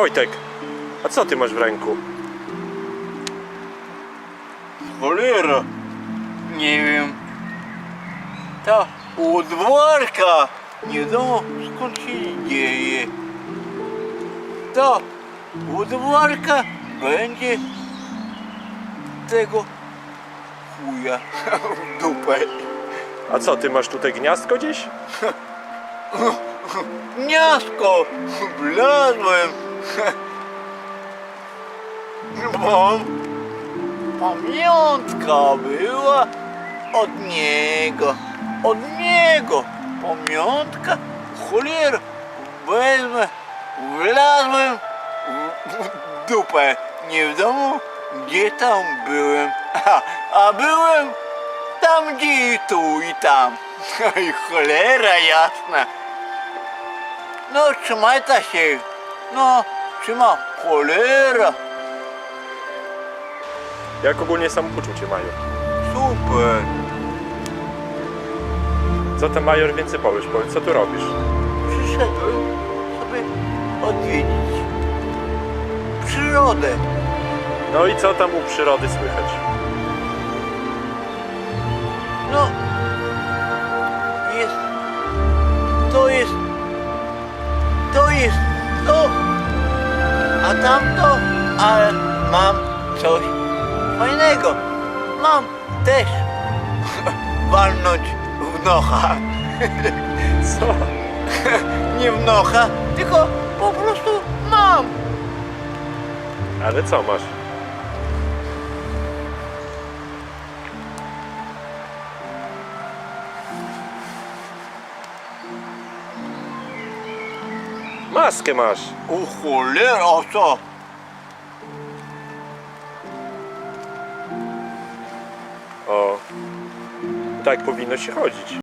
Wojtek, a co ty masz w ręku? Cholera. Nie wiem. Ta udwarka. Nie wiadomo skąd się dzieje. Ta udwarka będzie tego chuja w dupę. A co, ty masz tutaj gniazdko gdzieś? Gniazdko wlazłem. Bo pamiątka była od niego. Od niego. Pamiątka. Cholera. Wezmę. Wlazłem w, w dupę. Nie wiadomo gdzie tam byłem. A, a byłem tam gdzie i tu i tam. Oj, cholera jasna. No trzymaj ta się. No, trzyma cholera. Jak ogólnie samopoczucie Major? Super. Co tam Major więcej powiesz? Powiedz, co tu robisz? Przyszedłem sobie odwiedzić przyrodę. No i co tam u przyrody słychać? No, jest, to jest, to jest to, tamto, ale mam coś fajnego. Mam też walnąć w nocha. Co? Nie w nocha, tylko po prostu mam. Ale co masz? Maskę masz. O cholera, o co? O. Tak powinno się chodzić.